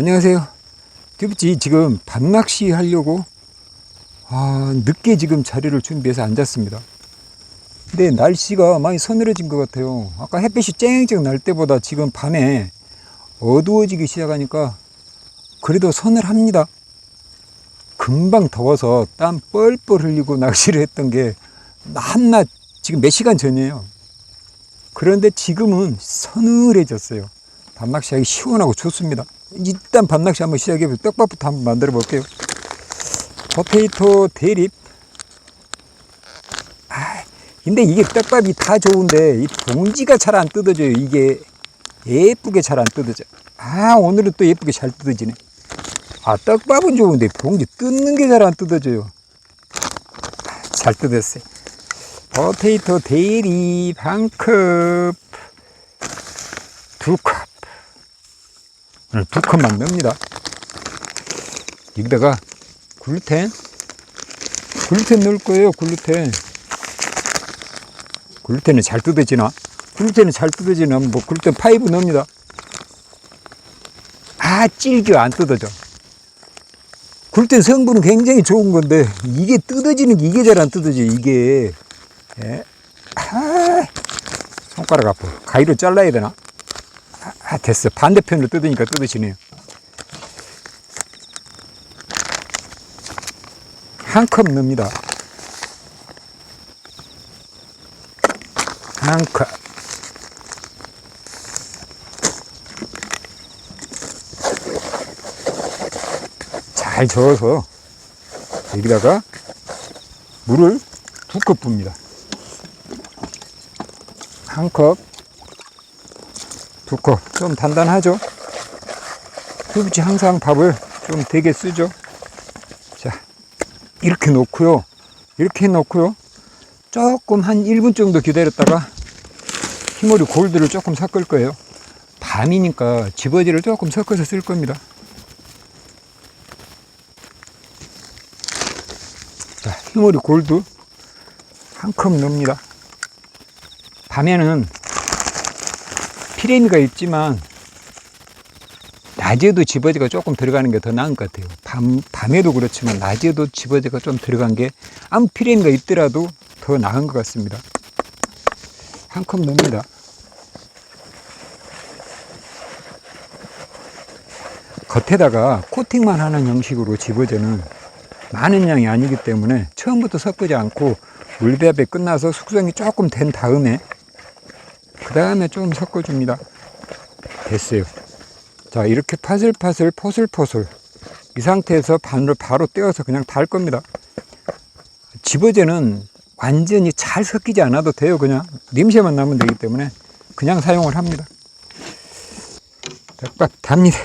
안녕하세요. 튜브지 지금 밤낚시 하려고 아, 늦게 지금 자리를 준비해서 앉았습니다. 근데 날씨가 많이 서늘해진 것 같아요. 아까 햇빛이 쨍쨍 날 때보다 지금 밤에 어두워지기 시작하니까 그래도 서늘합니다. 금방 더워서 땀 뻘뻘 흘리고 낚시를 했던 게 한낮 지금 몇 시간 전이에요. 그런데 지금은 서늘해졌어요. 밤낚시 하기 시원하고 좋습니다. 일단 밤낚시 한번 시작해보고 떡밥부터 한번 만들어 볼게요. 포테이토 대립. 아, 근데 이게 떡밥이 다 좋은데 이 봉지가 잘 안 뜯어져요. 이게 예쁘게 잘 안 뜯어져. 아 오늘은 또 예쁘게 잘 뜯어지네. 아 떡밥은 좋은데 봉지 뜯는 게 잘 안 뜯어져요. 아, 잘 뜯었어요. 포테이토 대립 한 컵, 두 컵. 오늘 두 컵만 넣습니다. 여기다가 글루텐, 글루텐 넣을 거예요. 글루텐. 글루텐은 잘 뜯어지나? 글루텐은 잘 뜯어지나? 뭐 글루텐 파이브 넣습니다. 아 질겨 안 뜯어져. 글루텐 성분은 굉장히 좋은 건데 이게 뜯어지는 게 이게 잘 안 뜯어져 이게. 예. 아, 손가락 아파. 가위로 잘라야 되나? 아, 아, 됐어. 반대편으로 뜯으니까 뜯어지네요. 한 컵 넣습니다. 한 컵. 잘 저어서 여기다가 물을 두 컵 붓니다. 한 컵, 두 컵. 좀 단단하죠? 수부치 항상 밥을 좀 되게 쓰죠? 자, 이렇게 놓고요. 이렇게 놓고요. 조금 한 1분 정도 기다렸다가 히모리 골드를 조금 섞을 거예요. 밤이니까 집어지를 조금 섞어서 쓸 겁니다. 자, 히모리 골드 한 컵 넣습니다. 밤에는 피레미가 있지만 낮에도 집어지가 조금 들어가는 게 더 나은 것 같아요. 밤, 밤에도 그렇지만 낮에도 집어지가 좀 들어간 게 아무 피레미가 있더라도 더 나은 것 같습니다. 한 컵 넣습니다. 겉에다가 코팅만 하는 형식으로 집어지는 많은 양이 아니기 때문에 처음부터 섞지 않고 물배합이 끝나서 숙성이 조금 된 다음에 그 다음에 좀 섞어줍니다. 됐어요. 자 이렇게 파슬파슬 포슬포슬 이 상태에서 바늘을 바로 떼어서 그냥 달 겁니다. 집어제는 완전히 잘 섞이지 않아도 돼요. 그냥 냄새만 나면 되기 때문에 그냥 사용을 합니다. 딱 답니다.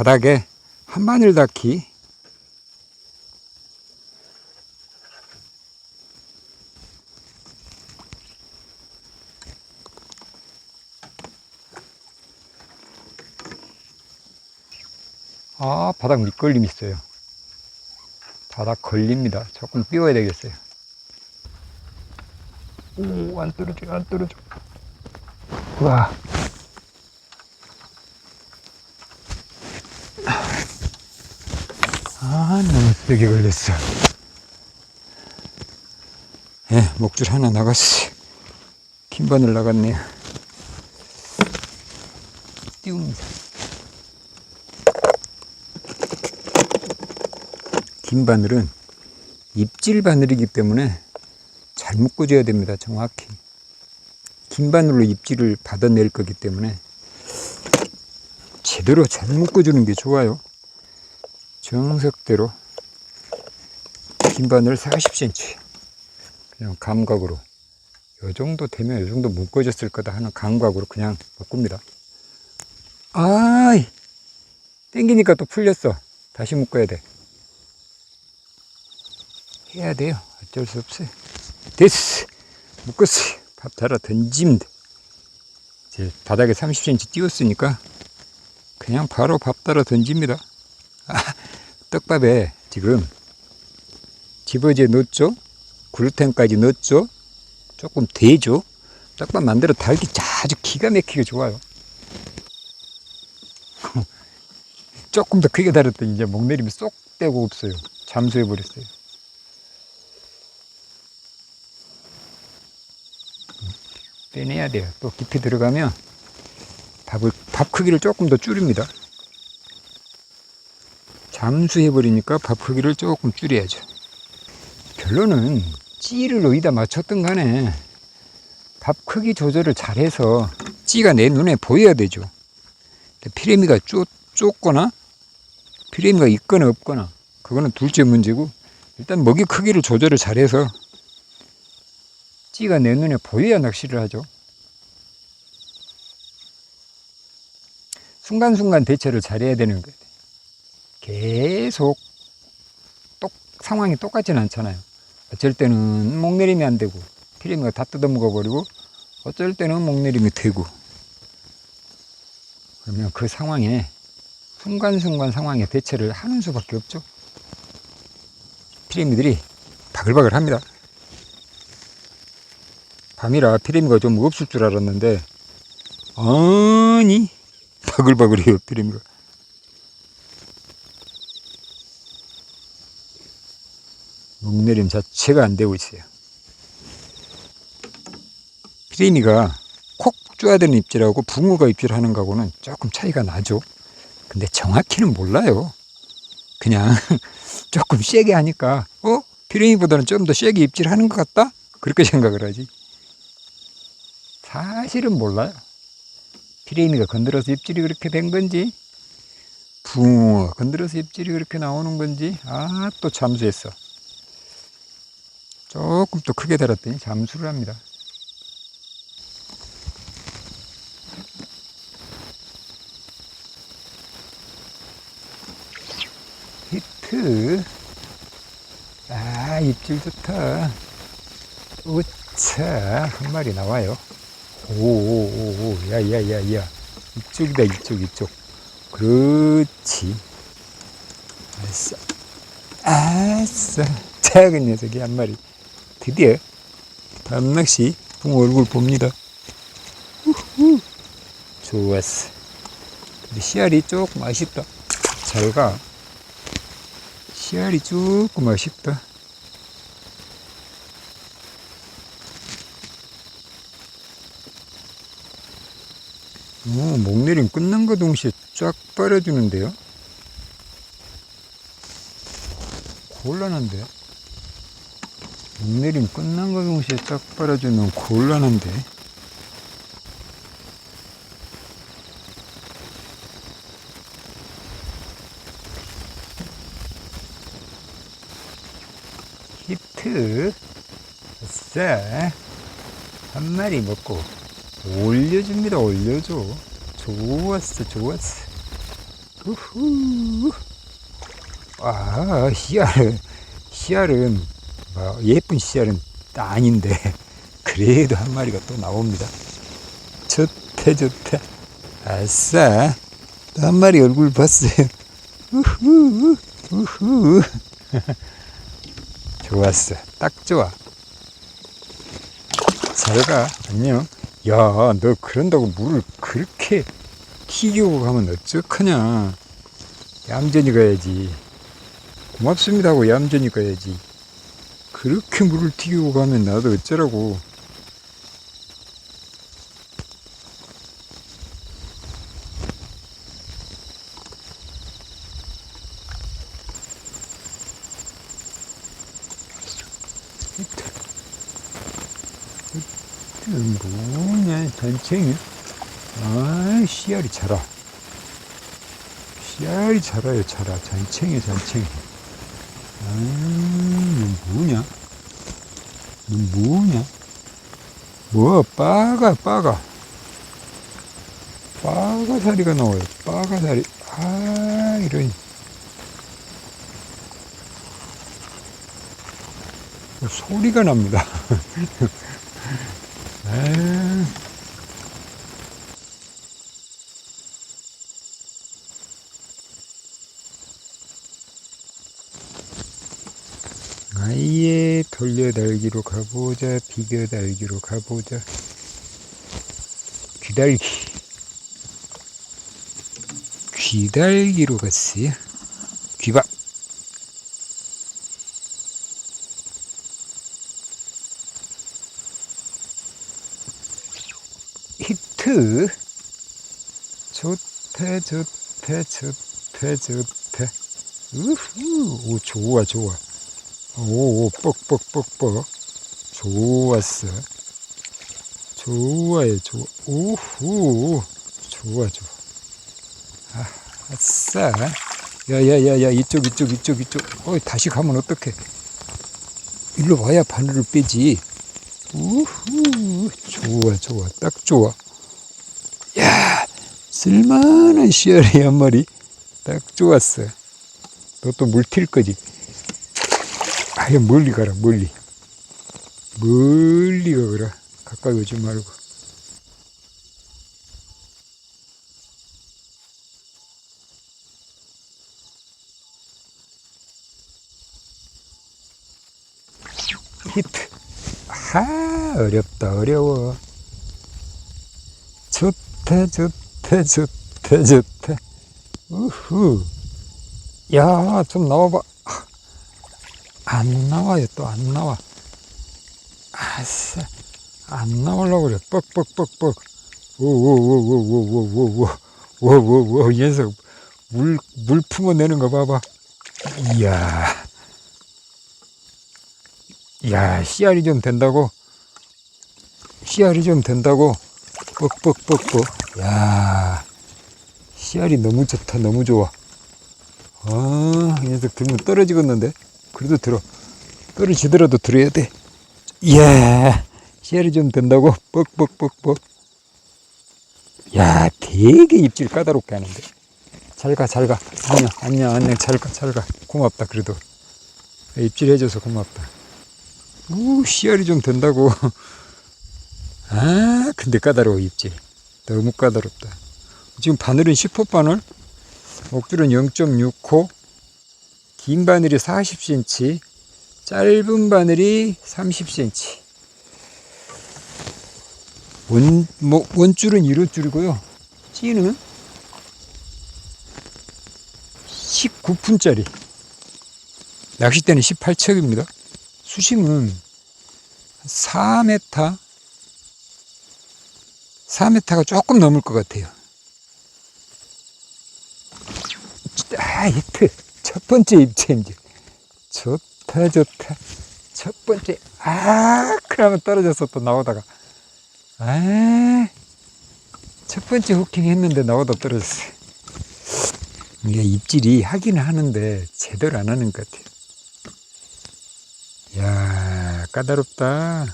바닥에 한마늘 닦기. 아 바닥 밑걸림 있어요. 바닥 걸립니다. 조금 띄워야 되겠어요. 오안 떨어져 안 떨어져. 와 아, 너무 세게 걸렸어. 예, 목줄 하나 나갔어. 긴 바늘 나갔네요. 띄웁니다. 긴 바늘은 입질 바늘이기 때문에 잘 묶어줘야 됩니다. 정확히. 긴 바늘로 입질을 받아낼 거기 때문에 제대로 잘 묶어주는 게 좋아요. 정석대로 긴 바늘 40cm 그냥 감각으로. 요 정도 되면 요 정도 묶어졌을 거다 하는 감각으로 그냥 묶습니다. 아이 땡기니까 또 풀렸어. 다시 묶어야 돼. 해야 돼요. 어쩔 수 없어요. 됐어. 묶었어요 밥 달아 던지면 돼. 이제 바닥에 30cm 띄웠으니까 그냥 바로 밥 달아 던집니다. 아, 떡밥에 지금 집어제 넣었죠? 글루텐까지 넣었죠? 조금 되죠? 떡밥 만들어 달기 아주 기가 막히게 좋아요. 조금 더 크게 달았더니 이제 목내림이 쏙 빼고 없어요. 잠수해 버렸어요. 빼내야 돼요. 또 깊이 들어가면 밥을 밥 크기를 조금 더 줄입니다. 잠수해 버리니까 밥 크기를 조금 줄여야죠. 결론은 찌를 어디다 맞췄든 간에 밥 크기 조절을 잘해서 찌가 내 눈에 보여야 되죠. 피레미가 쪼, 좁거나 피레미가 있거나 없거나 그거는 둘째 문제고 일단 먹이 크기를 조절을 잘해서 찌가 내 눈에 보여야 낚시를 하죠. 순간순간 대처를 잘해야 되는 거예요. 계속 똑, 상황이 똑같지는 않잖아요. 어쩔 때는 목 내림이 안 되고 피레미가 다 뜯어먹어 버리고 어쩔 때는 목 내림이 되고 그러면 그 상황에 순간순간 상황에 대처를 하는 수밖에 없죠. 피레미들이 바글바글 합니다. 밤이라 피레미가 좀 없을 줄 알았는데 아니 바글바글해요 피레미가. 목내림 자체가 안 되고 있어요. 피레미가 콕 쪼야 되는 입질하고 붕어가 입질하는 거하고는 조금 차이가 나죠. 근데 정확히는 몰라요. 그냥 조금 세게 하니까 어? 피레미보다는 좀 더 세게 입질하는 것 같다? 그렇게 생각을 하지. 사실은 몰라요. 피레미가 건드려서 입질이 그렇게 된 건지 붕어가 건드려서 입질이 그렇게 나오는 건지 아 또 잠수했어. 조금 또 크게 달았더니 잠수를 합니다. 히트. 아, 입질 좋다. 우차, 한 마리 나와요. 오오오오, 야, 야, 야, 야. 이쪽이다, 이쪽, 이쪽. 그렇지. 아싸. 아싸. 작은 녀석이 한 마리. 드디어 밤낚시 붕어 얼굴 봅니다. 우후. 좋았어. 근데 씨알이 조금 아쉽다. 잘 가. 씨알이 조금 아쉽다. 오, 목내림 끝난 거 동시에 쫙 빨아주는데요? 곤란한데? 목내림 끝난 거 동시에 쫙 빨아주면 곤란한데? 히트 아싸 한 마리 먹고 올려줍니다 올려줘. 좋았어 좋았어. 우후. 아 씨알은 씨알은 뭐 예쁜 씨알은 아닌데 그래도 한 마리가 또 나옵니다 좋다 좋다 아싸 또 한 마리 얼굴 봤어요 우후 우후 좋았어. 딱 좋아. 잘 가. 안녕. 야, 너 그런다고 물을 그렇게 튀기고 가면 어쩌하냐. 얌전히 가야지. 고맙습니다 하고 얌전히 가야지. 그렇게 물을 튀기고 가면 나도 어쩌라고. 뭐냐, 전쟁이. 아, 씨알이 자라. 씨알이 자라요, 자라. 전쟁이, 전쟁이. 아, 너 뭐냐? 너 뭐냐? 뭐, 빠가, 빠가. 빠가사리가 나와요. 빠가사리. 아, 이런. 소리가 납니다. 아, 아예 돌려 달기로 가보자 비벼 달기로 가보자. 귀달기. 귀달기로 갔어요. 귀밥 히트. 좋대 좋대 좋대 좋대 우후. 오 좋아 좋아 오 뻑뻑뻑뻑. 좋았어. 좋아요 좋아. 오후 좋아 좋아. 아, 아싸. 야 야 야 야 이쪽 이쪽 이쪽 이쪽. 어 다시 가면 어떡해? 일로 와야 바늘을 빼지. 우후 좋아 좋아. 딱 좋아. 야 쓸만한 씨알이 한 마리. 딱 좋았어. 너 또 물 튈 거지 아예 멀리 가라 멀리. 멀리 가거라. 가까이 오지 말고. 히트. 하 어렵다 어려워. 좋대 좋대 좋대 좋대. 우후. 야 좀 나와봐 안 나와요 또 안 나와. 아싸 안 나오려고 그래. 뻑뻑뻑뻑. 오오오오오오오오오오오오. 이 녀석 물, 물 품어내는 거 봐봐. 이야. 야 씨알이 좀 된다고? 씨알이 좀 된다고? 뻑뻑뻑뻑. 야 씨알이 너무 좋다 너무 좋아. 아 이 녀석 들면 떨어지겠는데 그래도 들어. 떨어지더라도 들어야 돼. 이야 씨알이 좀 된다고 뻑뻑뻑뻑. 야 되게 입질 까다롭게 하는데. 잘 가 잘 가. 안녕 안녕 안녕. 잘 가 잘 가. 고맙다 그래도. 입질 해줘서 고맙다. 우 씨알이 좀 된다고. 아 근데 까다로워 입질. 너무 까다롭다. 지금 바늘은 10호 바늘? 목줄은 0.6호 긴 바늘이 40cm 짧은 바늘이 30cm 원, 뭐, 원줄은 이런 줄이고요. 찌는 19분짜리. 낚싯대는 18척입니다. 수심은 4m 4m가 조금 넘을 것 같아요. 아 히트 첫 번째 입체인지 좋다 좋다. 첫 번째. 아 그러면 떨어져서 또 나오다가. 아 첫 번째 후킹 했는데 나오다 떨어졌어. 이게 입질이 하기는 하는데 제대로 안 하는 것 같아요. 야 까다롭다.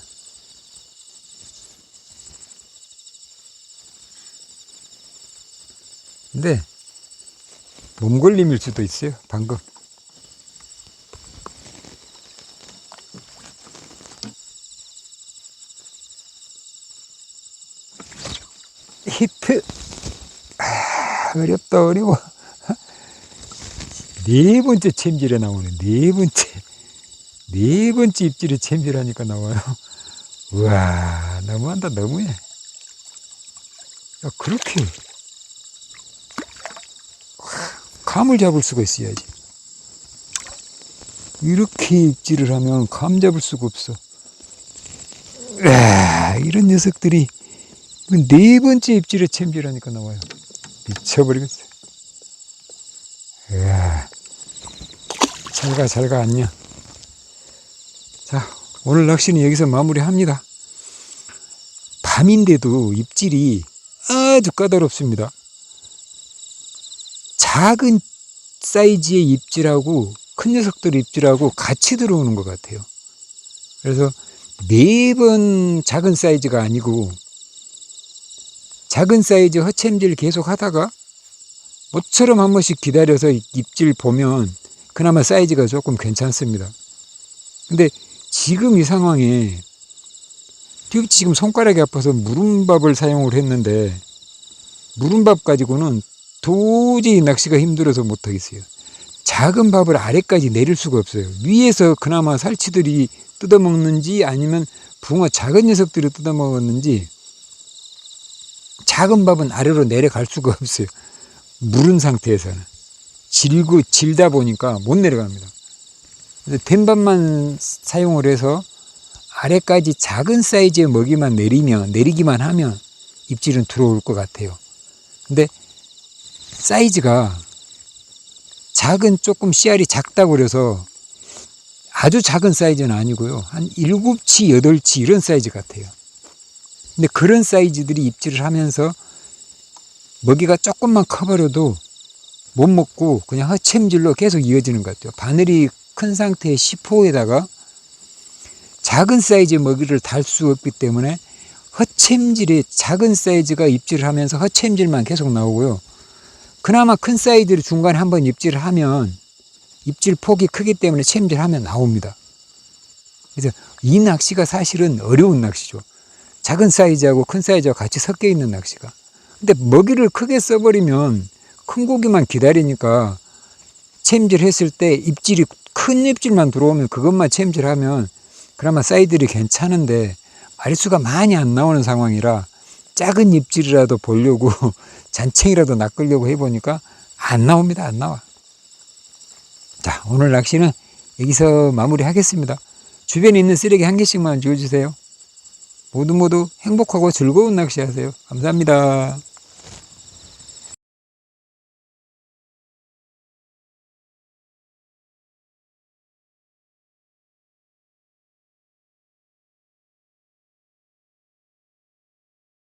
근데 몸걸림일 수도 있어요 방금. 히트. 아, 어렵다 어려워. 네 번째 챔질에 나오네 네 번째. 네 번째 입질에 챔질하니까 나와요. 우와 너무한다 너무해. 야 그렇게 감을 잡을 수가 있어야지. 이렇게 입질을 하면 감 잡을 수가 없어. 아, 이런 녀석들이 그네 번째 입질에 챔질하니까 나와요. 미쳐버리겠어. 이야 잘가 잘가 안녕. 자 오늘 낚시는 여기서 마무리합니다. 밤인데도 입질이 아주 까다롭습니다 작은 사이즈의 입질하고 큰 녀석들 입질하고 같이 들어오는 것 같아요. 그래서 매번 작은 사이즈가 아니고 작은 사이즈 허챔질 계속 하다가 모처럼 한 번씩 기다려서 입질 보면 그나마 사이즈가 조금 괜찮습니다. 근데 지금 이 상황에 지금 손가락이 아파서 무름밥을 사용을 했는데 무름밥 가지고는 도저히 낚시가 힘들어서 못하겠어요. 작은 밥을 아래까지 내릴 수가 없어요. 위에서 그나마 살치들이 뜯어먹는지 아니면 붕어 작은 녀석들이 뜯어먹었는지 작은 밥은 아래로 내려갈 수가 없어요. 무른 상태에서는. 질고, 질다 보니까 못 내려갑니다. 된 밥만 사용을 해서 아래까지 작은 사이즈의 먹이만 내리면, 내리기만 하면 입질은 들어올 것 같아요. 근데 사이즈가 작은 조금 씨알이 작다고 그래서 아주 작은 사이즈는 아니고요. 한 7치, 8치 이런 사이즈 같아요. 근데 그런 사이즈들이 입질을 하면서 먹이가 조금만 커버려도 못 먹고 그냥 허챔질로 계속 이어지는 것 같아요. 바늘이 큰 상태의 시포에다가 작은 사이즈의 먹이를 달 수 없기 때문에 허챔질이 작은 사이즈가 입질을 하면서 허챔질만 계속 나오고요. 그나마 큰 사이즈를 중간에 한번 입질을 하면 입질 폭이 크기 때문에 챔질하면 나옵니다. 그래서 이 낚시가 사실은 어려운 낚시죠. 작은 사이즈하고 큰 사이즈하고 같이 섞여 있는 낚시가. 근데 먹이를 크게 써버리면 큰 고기만 기다리니까 챔질 했을 때 입질이 큰 입질만 들어오면 그것만 챔질하면 그나마 사이들이 괜찮은데 마리수가 많이 안 나오는 상황이라 작은 입질이라도 보려고 잔챙이라도 낚으려고 해보니까 안 나옵니다. 안 나와. 자, 오늘 낚시는 여기서 마무리하겠습니다. 주변에 있는 쓰레기 한 개씩만 주워주세요. 모두 모두 행복하고 즐거운 낚시 하세요. 감사합니다.